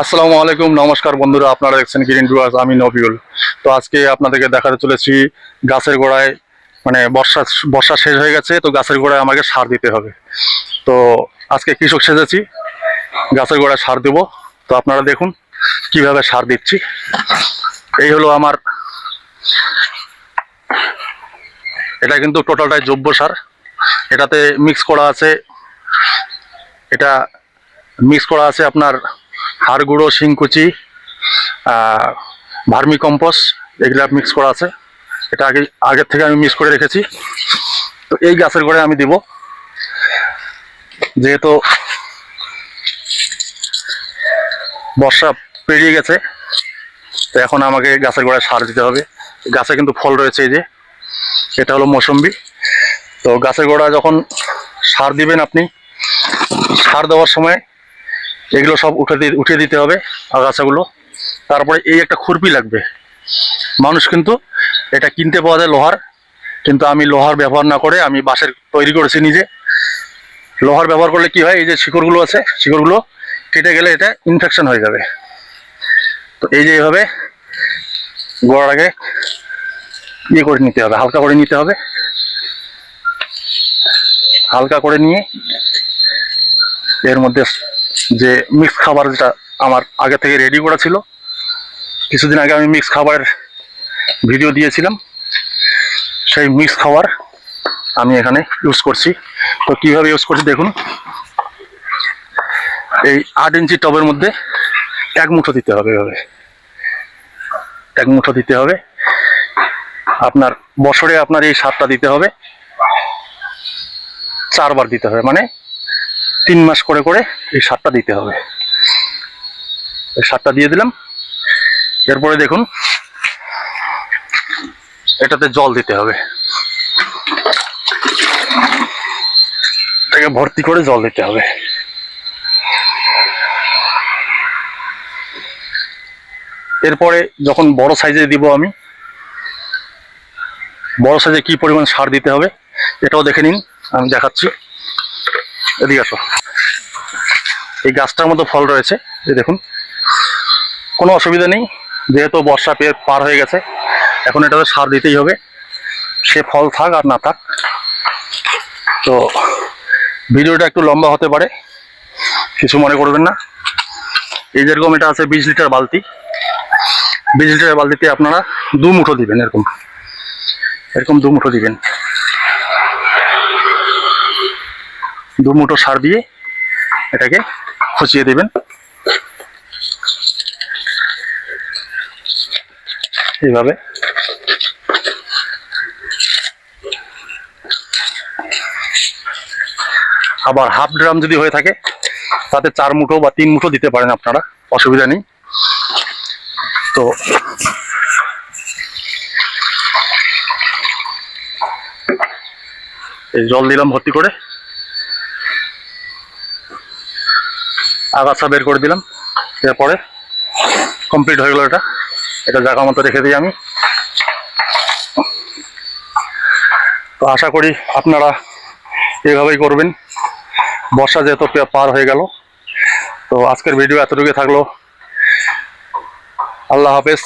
আসসালামু আলাইকুম, নমস্কার বন্ধুরা, আপনারা দেখছেন গ্রিন ডুয়ার্স আমি নবিউল। তো আজকে আপনাদেরকে দেখাতে চলেছি গাছের গোড়ায় মানে বর্ষা বর্ষা শেষ হয়ে গেছে, তো গাছের গোড়ায় আমাকে সার দিতে হবে। তো আজকে কৃষক সেজেছি, গাছের গোড়ায় সার দেব। তো আপনারা দেখুন কীভাবে সার দিচ্ছি। এই হলো আমার, এটা কিন্তু টোটালটাই জৈব সার। এটাতে মিক্স করা আছে, এটা মিক্স করা আছে আপনার হাড় গুঁড়ো শিংকুচি ভার্মি কম্পোস্ট এগুলা মিক্স করা আছে। এটা আগে, আগের থেকে আমি মিক্স করে রেখেছি। তো এই গাছের গোড়ায় আমি দিব। যেহেতু বর্ষা পেরিয়ে গেছে, তো এখন আমাকে গাছের গোড়ায় সার দিতে হবে। গাছে কিন্তু ফল রয়েছে এই যে। এটা হলো মৌসম্বি। তো গাছের গোড়া যখন সার দিবেন আপনি, সার দেওয়ার সময় এগুলো সব উঠে দিয়ে উঠিয়ে দিতে হবে আগাছাগুলো তারপরে এই একটা খুরপি লাগবে। মানুষ কিন্তু এটা কিনতে পাওয়া যায় লোহার, কিন্তু আমি লোহার ব্যবহার না করে আমি বাঁশের তৈরি করেছি নিজে। লোহার ব্যবহার করলে কি হয়, এই যে শিকড়গুলো আছে, শিকড়গুলো কেটে গেলে এটা ইনফেকশন হয়ে যাবে। তো এই যে এইভাবে গোড়াটাকে ইয়ে করে নিতে হবে, হালকা করে নিতে হবে। হালকা করে নিয়ে এর মধ্যে যে মিক্স খাবার যেটা আমার আগে থেকে রেডি করা ছিল। কিছুদিন আগে আমি মিক্স খাবারের ভিডিও দিয়েছিলাম। সেই মিক্স খাবার আমি এখানে ইউজ করছি। তো কীভাবে ইউজ করছি দেখুন। এই আট ইঞ্চি টবের মধ্যে এক মুঠো দিতে হবে এভাবে। এক মুঠো দিতে হবে। আপনার বছরে আপনার এই সারটা দিতে হবে। চারবার দিতে হবে। মানে তিন মাস করে করে এই সারটা দিতে হবে। এই সারটা দিয়ে দিলাম। এরপরে দেখুন, এটাতে জল দিতে হবে। এটাকে ভর্তি করে জল দিতে হবে। এরপরে যখন বড় সাইজে দিব আমি, বড় সাইজে কি পরিমাণ সার দিতে হবে, এটাও দেখে নিন, আমি দেখাচ্ছি। এদিকে আসো। এই গাছটার মতো ফল রয়েছে, এই দেখুন। কোনো অসুবিধা নেই, যেহেতু বর্ষা পেয়ে পার হয়ে গেছে, এখন এটাতে সার দিতেই হবে। সে ফল থাক আর না থাক। তো ভিডিওটা একটু লম্বা হতে পারে, কিছু মনে করবেন না। এই যেরকম এটা আছে বিশ লিটার বালতি, বিশ লিটার বালতিতে আপনারা দু মুঠো দিবেন এরকম। এরকম দু মুঠো দিবেন। দু মুঠো সার দিয়ে এটাকে খুঁচিয়ে দেবেন। এইভাবে। আবার হাফ ড্রাম যদি হয়ে থাকে, তাতে চার মুঠো বা তিন মুঠো দিতে পারেন আপনারা, অসুবিধা নেই। তো এই জল দিলাম ভর্তি করে। আগাছা বের করে দিলাম। এরপরে কমপ্লিট হয়ে গেল এটা। এটা জায়গা মতো রেখে দিই আমি। তো আশা করি আপনারা এভাবেই করবেন। বর্ষা যেহেতু পার হয়ে গেল, তো আজকের ভিডিও এতটুকু থাকল। আল্লাহ হাফেজ।